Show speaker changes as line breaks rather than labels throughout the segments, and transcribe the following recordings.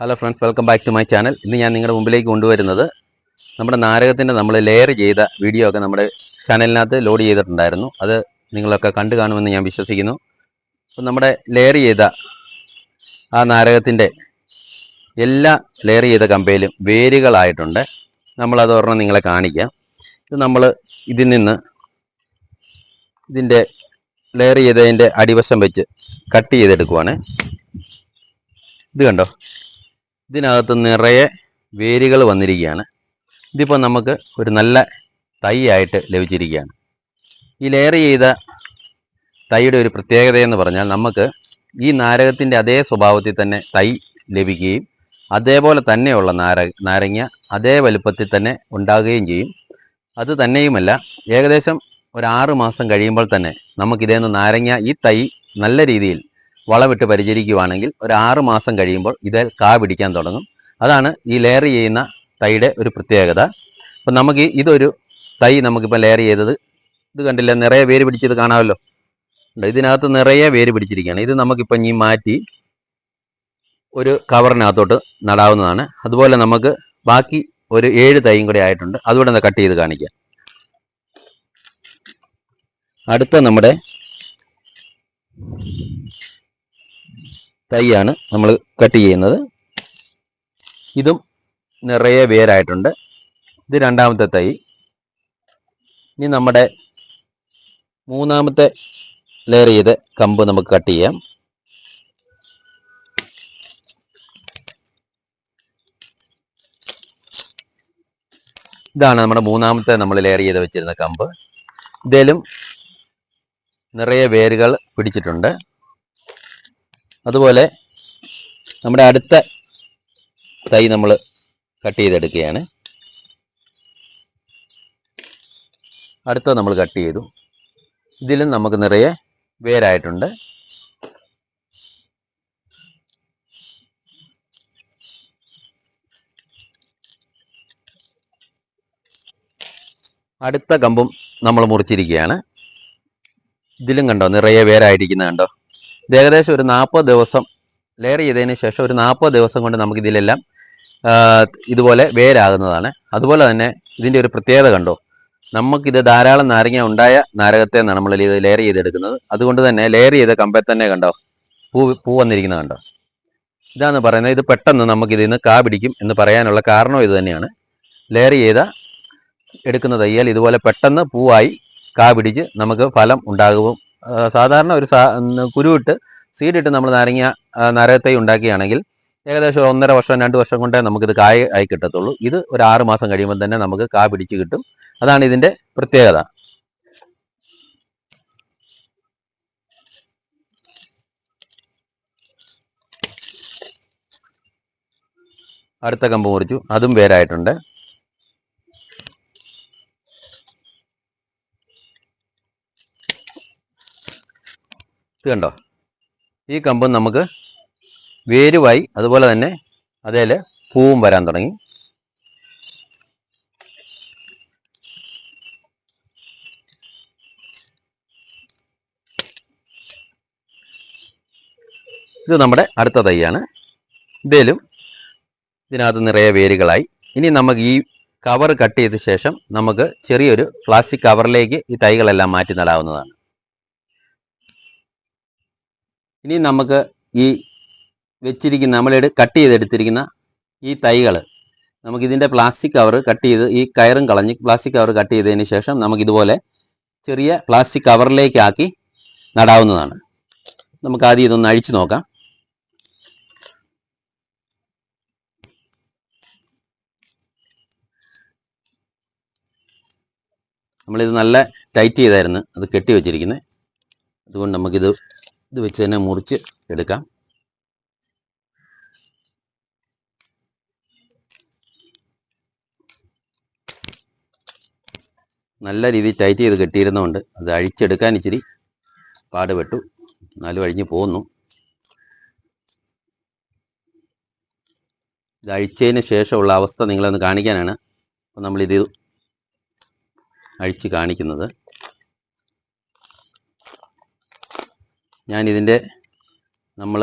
Hello friends welcome back to my channel ഇന്ന് ഞാൻ നിങ്ങളുടെ മുമ്പിലേക്ക് കൊണ്ടുവരുന്നത് നമ്മുടെ നാരകത്തിന്റെ നമ്മൾ ലെയർ ചെയ്ത വീഡിയോ ഒക്കെ നമ്മുടെ ചാനലിനകത്ത് ലോഡ് ചെയ്തിട്ടുണ്ടായിരുന്നു. അത് നിങ്ങളൊക്കെ കണ്ടു കാണുമെന്ന് ഞാൻ വിശ്വസിക്കുന്നു. അപ്പം നമ്മുടെ ലെയർ ചെയ്ത ആ നാരകത്തിന്റെ എല്ലാ ലെയർ ചെയ്ത കമ്പയിലും വേരുകളായിട്ടുണ്ട്. നമ്മളത് ഒരെണ്ണം നിങ്ങളെ കാണിക്കാം. ഇത് നമ്മൾ ഇതിൽ നിന്ന് ഇതിന്റെ ലെയർ ചെയ്തതിന്റെ അടിവശം വെച്ച് കട്ട് ചെയ്തെടുക്കുവാണ്. ഇത് കണ്ടോ? ഇതിനകത്ത് നിറയെ വേരുകൾ വന്നിരിക്കുകയാണ്. ഇതിപ്പോൾ നമുക്ക് ഒരു നല്ല തൈ ആയിട്ട് ലഭിച്ചിരിക്കുകയാണ്. ഈ ലെയർ ചെയ്ത തൈയുടെ ഒരു പ്രത്യേകത എന്ന് പറഞ്ഞാൽ നമുക്ക് ഈ നാരകത്തിന്റെ അതേ സ്വഭാവത്തിൽ തന്നെ തൈ ലഭിക്കുകയും അതേപോലെ തന്നെയുള്ള നാര നാരങ്ങ അതേ വലുപ്പത്തിൽ തന്നെ ഉണ്ടാകുകയും ചെയ്യും. അത് തന്നെയുമല്ല ഏകദേശം ഒരു ആറ് മാസം കഴിയുമ്പോൾ തന്നെ നമുക്കിതേന്ന് നാരങ്ങ ഈ തൈ നല്ല രീതിയിൽ വളമിട്ട് പരിചരിക്കുവാണെങ്കിൽ ഒരു ആറ് മാസം കഴിയുമ്പോൾ ഇത് കാ പിടിക്കാൻ തുടങ്ങും. അതാണ് ഈ ലെയർ ചെയ്യുന്ന തൈയുടെ ഒരു പ്രത്യേകത. അപ്പം നമുക്ക് ഇതൊരു തൈ നമുക്കിപ്പോൾ ലെയർ ചെയ്തത് ഇത് കണ്ടില്ല? നിറയെ വേര് പിടിച്ചത് കാണാമല്ലോ. ഇതിനകത്ത് നിറയെ വേര് പിടിച്ചിരിക്കുകയാണ്. ഇത് നമുക്കിപ്പം ഇനി മാറ്റി ഒരു കവറിനകത്തോട്ട് നടാവുന്നതാണ്. അതുപോലെ നമുക്ക് ബാക്കി ഒരു ഏഴ് തൈയും കൂടെ ആയിട്ടുണ്ട്. അതുകൂടെ ഒന്ന് കട്ട് ചെയ്ത് കാണിക്കാം. അടുത്ത നമ്മുടെ തൈയാണ് നമ്മൾ കട്ട് ചെയ്യുന്നത്. ഇതും നിറയെ വേരായിട്ടുണ്ട്. ഇത് രണ്ടാമത്തെ തൈ. ഇനി നമ്മുടെ മൂന്നാമത്തെ ലെയർ ചെയ്ത് കമ്പ് നമുക്ക് കട്ട് ചെയ്യാം. ഇതാണ് നമ്മുടെ മൂന്നാമത്തെ നമ്മൾ ലെയർ ചെയ്ത് വെച്ചിരുന്ന കമ്പ്. ഇതിലും നിറയെ വേരുകൾ പിടിച്ചിട്ടുണ്ട്. അതുപോലെ നമ്മുടെ അടുത്ത തൈ നമ്മൾ കട്ട് ചെയ്തെടുക്കുകയാണ്. അടുത്ത നമ്മൾ കട്ട് ചെയ്തു. ഇതിലും നമുക്ക് നിറയെ വേരായിട്ടുണ്ട്. അടുത്ത കമ്പും നമ്മൾ മുറിച്ചിരിക്കുകയാണ്. ഇതിലും കണ്ടോ നിറയെ വേരായിരിക്കുന്ന കണ്ടോ? ഇത് ഏകദേശം ഒരു നാൽപ്പത് ദിവസം ലെയർ ചെയ്തതിന് ശേഷം ഒരു നാൽപ്പത് ദിവസം കൊണ്ട് നമുക്ക് ഇതിലെല്ലാം ഇതുപോലെ വേരാകുന്നതാണ്. അതുപോലെ തന്നെ ഇതിന്റെ ഒരു പ്രത്യേകത കണ്ടോ? നമുക്കിത് ധാരാളം നാരങ്ങ ഉണ്ടായ നാരകത്തെ നമ്മൾ ഇത് ലെയർ ചെയ്തെടുക്കുന്നത്. അതുകൊണ്ട് തന്നെ ലെയർ ചെയ്ത കമ്പേ തന്നെ കണ്ടോ? പൂ പൂ വന്നിരിക്കുന്നത് കണ്ടോ? ഇതാണ് പറയുന്നത് ഇത് പെട്ടെന്ന് നമുക്ക് ഇതിൽ നിന്ന് കാ പിടിക്കും എന്ന് പറയാനുള്ള കാരണം ഇത് തന്നെയാണ്. ലെയർ ചെയ്ത എടുക്കുന്ന തയ്യാൽ ഇതുപോലെ പെട്ടെന്ന് പൂവായി കാ പിടിച്ച് നമുക്ക് ഫലം ഉണ്ടാകും സാധാരണ ഒരു കുരുവിട്ട് സീഡിട്ട് നമ്മൾ നാരങ്ങ നരത്തൈ ഉണ്ടാക്കുകയാണെങ്കിൽ ഏകദേശം ഒന്നര വർഷം രണ്ട് വർഷം കൊണ്ടേ നമുക്കിത് കായ ആയി കിട്ടത്തുള്ളൂ. ഇത് ഒരു ആറ് മാസം കഴിയുമ്പോൾ തന്നെ നമുക്ക് കാ പിടിച്ച് കിട്ടും. അതാണ് ഇതിന്റെ പ്രത്യേകത. അടുത്ത കമ്പ് മുറിച്ചു. അതും വേരായിട്ടുണ്ട്. ഇത് കണ്ടോ? ഈ കമ്പും നമുക്ക് വേരുവായി അതുപോലെ തന്നെ അതേൽ പൂവും വരാൻ തുടങ്ങി. ഇത് നമ്മുടെ അടുത്ത തൈയാണ്. ഇതിലും ഇതിനകത്ത് നിറയെ വേരുകളായി. ഇനി നമുക്ക് ഈ കവർ കട്ട് ചെയ്ത ശേഷം നമുക്ക് ചെറിയൊരു പ്ലാസ്റ്റിക് കവറിലേക്ക് ഈ തൈകളെല്ലാം മാറ്റി നടാവുന്നതാണ്. ഇനി നമുക്ക് ഈ വെച്ചിരിക്കുന്ന നമ്മളെടു കട്ട് ചെയ്തെടുത്തിരിക്കുന്ന ഈ തൈകൾ നമുക്ക് ഇതിന്റെ പ്ലാസ്റ്റിക് കവർ കട്ട് ചെയ്ത് ഈ കയറും കളഞ്ഞ് പ്ലാസ്റ്റിക് കവർ കട്ട് ചെയ്തതിന് ശേഷം നമുക്ക് ഇതുപോലെ ചെറിയ പ്ലാസ്റ്റിക് കവറിലേക്കാക്കി നടാവുന്നതാണ്. നമുക്ക് ആദ്യം ഇതൊന്ന് അഴിച്ചു നോക്കാം. നമ്മളിത് നല്ല ടൈറ്റ് ചെയ്തായിരുന്നു അത് കെട്ടി വെച്ചിരിക്കുന്നത് അതുകൊണ്ട് നമുക്കിത് ഇത് വെച്ച് തന്നെ മുറിച്ച് എടുക്കാം. നല്ല രീതിയിൽ ടൈറ്റ് ചെയ്ത് കെട്ടിയിരുന്നതുകൊണ്ട് അത് അഴിച്ചെടുക്കാൻ ഇച്ചിരി പാടുപെട്ടു. എന്നാലും അഴിഞ്ഞ് പോകുന്നു ഇത് അഴിച്ചതിന് ശേഷമുള്ള അവസ്ഥ നിങ്ങളൊന്ന് കാണിക്കാനാണ്. അപ്പോൾ നമ്മളിത് അഴിച്ച് കാണിക്കുന്നത്. ഞാനിതിന്റെ നമ്മൾ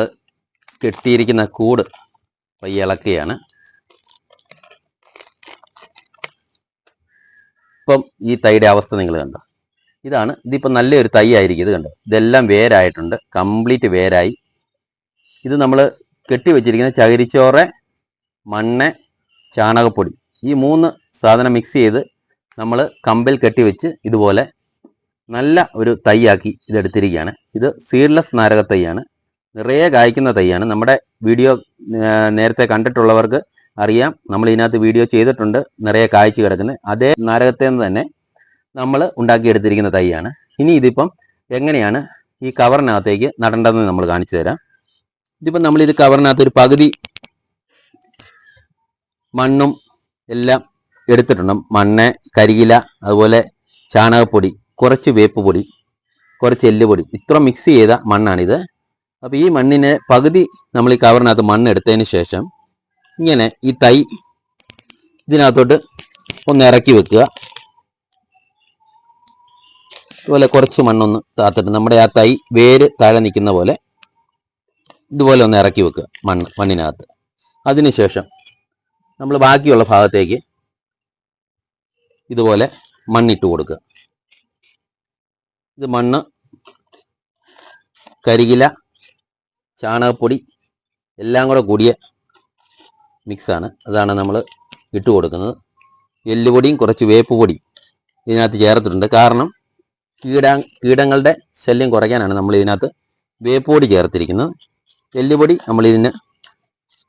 കെട്ടിയിരിക്കുന്ന കൂട് പയ്യെ ഇളക്കുകയാണ് ഇപ്പം ഈ തൈയുടെ അവസ്ഥ നിങ്ങൾ കണ്ടോ? ഇതാണ് ഇതിപ്പോൾ നല്ലൊരു തൈ ആയിരിക്കും ഇത് കണ്ടോ? ഇതെല്ലാം വേരായിട്ടുണ്ട് കംപ്ലീറ്റ് വേരായി. ഇത് നമ്മൾ കെട്ടിവെച്ചിരിക്കുന്ന ചകിരിച്ചോറ് മണ്ണ് ചാണകപ്പൊടി ഈ മൂന്ന് സാധനം മിക്സ് ചെയ്ത് നമ്മൾ കമ്പിൽ കെട്ടിവെച്ച് ഇതുപോലെ നല്ല ഒരു തൈയാക്കി ഇതെടുത്തിരിക്കുകയാണ്. ഇത് സീഡ്ലെസ് നാരക തൈയാണ്. നിറയെ കായ്ക്കുന്ന തൈയാണ്. നമ്മുടെ വീഡിയോ നേരത്തെ കണ്ടിട്ടുള്ളവർക്ക് അറിയാം. നമ്മൾ ഇതിനകത്ത് വീഡിയോ ചെയ്തിട്ടുണ്ട്. നിറയെ കായ്ച്ചു കിടക്കുന്നത് അതേ നാരകത്തിൽ നിന്ന് തന്നെ നമ്മൾ ഉണ്ടാക്കിയെടുത്തിരിക്കുന്ന തൈയാണ്. ഇനി ഇതിപ്പം എങ്ങനെയാണ് ഈ കവറിനകത്തേക്ക് നടേണ്ടതെന്ന് നമ്മൾ കാണിച്ചു തരാം. ഇതിപ്പം നമ്മൾ ഇത് കവറിനകത്ത് ഒരു പകുതി മണ്ണും എല്ലാം എടുത്തിട്ടുണ്ട്. മണ്ണ് കരികില അതുപോലെ ചാണകപ്പൊടി കുറച്ച് വേപ്പ് പൊടി കുറച്ച് എല്ലുപൊടി ഇത്ര മിക്സ് ചെയ്ത മണ്ണാണിത്. അപ്പോൾ ഈ മണ്ണിനെ പകുതി നമ്മൾ ഈ കവറിനകത്ത് മണ്ണ് എടുത്തതിന് ശേഷം ഇങ്ങനെ ഈ തൈ ഇതിനകത്തോട്ട് ഒന്ന് ഇറക്കി വെക്കുക. ഇതുപോലെ കുറച്ച് മണ്ണൊന്ന് താത്തിട്ട് നമ്മുടെ ആ തൈ വേര് താഴെ നിൽക്കുന്ന പോലെ ഇതുപോലെ ഒന്ന് ഇറക്കി വെക്കുക മണ്ണ് മണ്ണിനകത്ത്. അതിനുശേഷം നമ്മൾ ബാക്കിയുള്ള ഭാഗത്തേക്ക് ഇതുപോലെ മണ്ണിട്ട് കൊടുക്കുക. ഇത് മണ്ണ് കരികില ചാണകപ്പൊടി എല്ലാം കൂടെ കൂടിയ മിക്സാണ്. അതാണ് നമ്മൾ ഇട്ട് കൊടുക്കുന്നത്. എല്ലുപൊടിയും കുറച്ച് വേപ്പ് പൊടി ഇതിനകത്ത് ചേർത്തിട്ടുണ്ട്. കാരണം കീട കീടങ്ങളുടെ ശല്യം കുറയ്ക്കാനാണ് നമ്മൾ ഇതിനകത്ത് വേപ്പ് പൊടി ചേർത്തിരിക്കുന്നത്. എല്ലുപൊടി നമ്മൾ ഇതിന്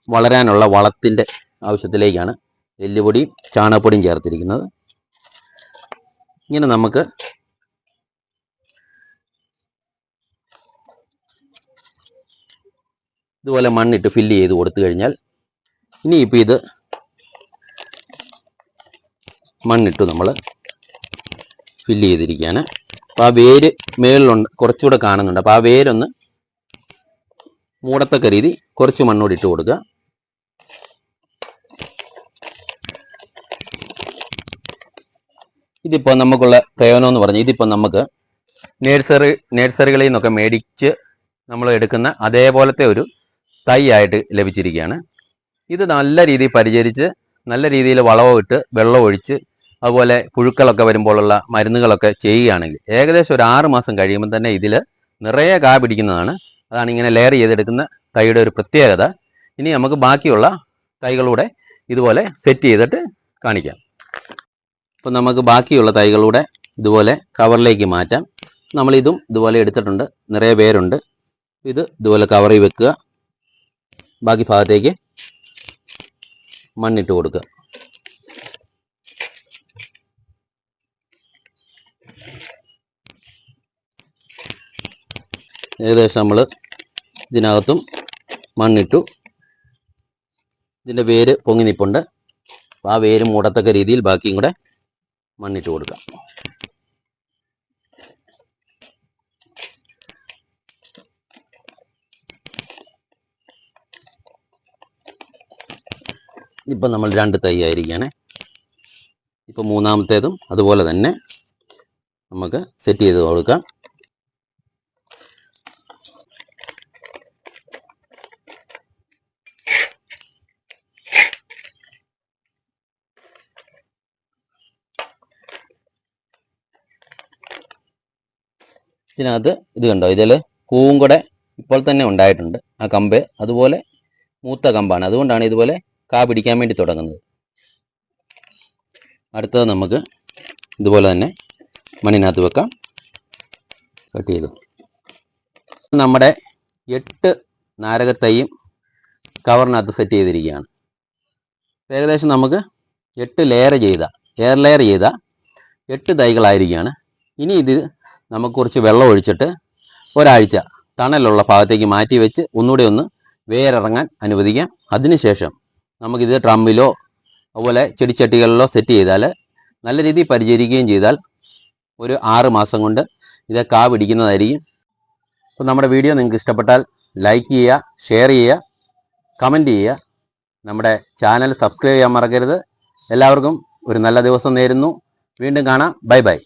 വളരാനുള്ള വളത്തിന്റെ ആവശ്യത്തിലേക്കാണ് എല്ലുപൊടിയും ചാണകപ്പൊടിയും ചേർത്തിരിക്കുന്നത്. ഇങ്ങനെ നമുക്ക് ഇതുപോലെ മണ്ണിട്ട് ഫില്ല് ചെയ്ത് കൊടുത്തു കഴിഞ്ഞാൽ ഇനി ഇനിയിപ്പോൾ ഇത് മണ്ണിട്ട് നമ്മൾ ഫില്ല് ചെയ്തിരിക്കുകയാണ്. അപ്പോൾ ആ വേര് മേളിലുണ്ട് കുറച്ചുകൂടെ കാണുന്നുണ്ട്. അപ്പോൾ ആ വേരൊന്ന് മൂടത്തക്ക രീതി കുറച്ച് മണ്ണോട് ഇട്ട് കൊടുക്കുക. ഇതിപ്പോൾ നമുക്കുള്ള പ്രയോജനം എന്ന് പറഞ്ഞാൽ ഇതിപ്പോൾ നമുക്ക് നേഴ്സറി നേഴ്സറികളിൽ നിന്നൊക്കെ മേടിച്ച് നമ്മൾ എടുക്കുന്ന അതേപോലത്തെ ഒരു തൈ ആയിട്ട് ലഭിച്ചിരിക്കുകയാണ്. ഇത് നല്ല രീതിയിൽ പരിചരിച്ച് നല്ല രീതിയിൽ വളവും ഇട്ട് വെള്ളം ഒഴിച്ച് അതുപോലെ പുഴുക്കളൊക്കെ വരുമ്പോഴുള്ള മരുന്നുകളൊക്കെ ചെയ്യുകയാണെങ്കിൽ ഏകദേശം ഒരു ആറ് മാസം കഴിയുമ്പോൾ തന്നെ ഇതിൽ നിറയെ കാ പിടിക്കുന്നതാണ്. അതാണ് ഇങ്ങനെ ലെയർ ചെയ്തെടുക്കുന്ന തൈയുടെ ഒരു പ്രത്യേകത. ഇനി നമുക്ക് ബാക്കിയുള്ള തൈകളൂടെ ഇതുപോലെ സെറ്റ് ചെയ്തിട്ട് കാണിക്കാം. അപ്പോൾ നമുക്ക് ബാക്കിയുള്ള തൈകളൂടെ ഇതുപോലെ കവറിലേക്ക് മാറ്റാം. നമ്മളിതും ഇതുപോലെ എടുത്തിട്ടുണ്ട്. നിറയെ പേരുണ്ട്. ഇത് ഇതുപോലെ കവറിൽ വെക്കുക. ബാക്കി ഭാഗത്തേക്ക് മണ്ണിട്ട് കൊടുക്കുക. ഏകദേശം നമ്മൾ ഇതിനകത്തും മണ്ണിട്ടു. ഇതിന്റെ വേര് പൊങ്ങി നിൽപ്പുണ്ട് ആ വേര് മൂടത്തക്ക രീതിയിൽ ബാക്കിയും കൂടെ മണ്ണിട്ട് കൊടുക്കാം ഇപ്പം നമ്മൾ രണ്ട് തൈ ആയിരിക്കുകയാണ്. ഇപ്പം മൂന്നാമത്തേതും അതുപോലെ തന്നെ നമുക്ക് സെറ്റ് ചെയ്ത് കൊടുക്കാം. ഇതിനകത്ത് ഇത് കണ്ടോ? ഇതിൽ പൂവും കൂടെ ഇപ്പോൾ തന്നെ ഉണ്ടായിട്ടുണ്ട്. ആ കമ്പ് അതുപോലെ മൂത്ത കമ്പാണ്. അതുകൊണ്ടാണ് ഇതുപോലെ കാ പിടിക്കാൻ വേണ്ടി തുടങ്ങുന്നത്. അടുത്തത് നമുക്ക് ഇതുപോലെ തന്നെ മണ്ണിനകത്ത് വെക്കാം. കട്ട് ചെയ്തു. നമ്മുടെ എട്ട് നാരകത്തൈയും കവറിനകത്ത് സെറ്റ് ചെയ്തിരിക്കുകയാണ്. ഏകദേശം നമുക്ക് എട്ട് ലെയർ ചെയ്ത എയർ ലെയർ ചെയ്ത എട്ട് തൈകളായിരിക്കുകയാണ്. ഇനി ഇത് നമുക്ക് കുറച്ച് വെള്ളം ഒഴിച്ചിട്ട് ഒരാഴ്ച തണലുള്ള ഭാഗത്തേക്ക് മാറ്റി വെച്ച് ഒന്നുകൂടെ ഒന്ന് വേരിറങ്ങാൻ അനുവദിക്കാം. അതിനുശേഷം നമുക്കിത് ഡ്രമ്മിലോ അതുപോലെ ചെടിച്ചട്ടികളിലോ സെറ്റ് ചെയ്താൽ നല്ല രീതിയിൽ പരിചരിക്കുകയും ചെയ്താൽ ഒരു ആറ് മാസം കൊണ്ട് ഇത് കാ പിടിക്കുന്നതായിരിക്കും. അപ്പോൾ നമ്മുടെ വീഡിയോ നിങ്ങൾക്ക് ഇഷ്ടപ്പെട്ടാൽ ലൈക്ക് ചെയ്യുക ഷെയർ ചെയ്യുക കമന്റ് ചെയ്യുക. നമ്മുടെ ചാനൽ സബ്സ്ക്രൈബ് ചെയ്യാൻ മറക്കരുത്. എല്ലാവർക്കും ഒരു നല്ല ദിവസം നേരുന്നു. വീണ്ടും കാണാം. Bye bye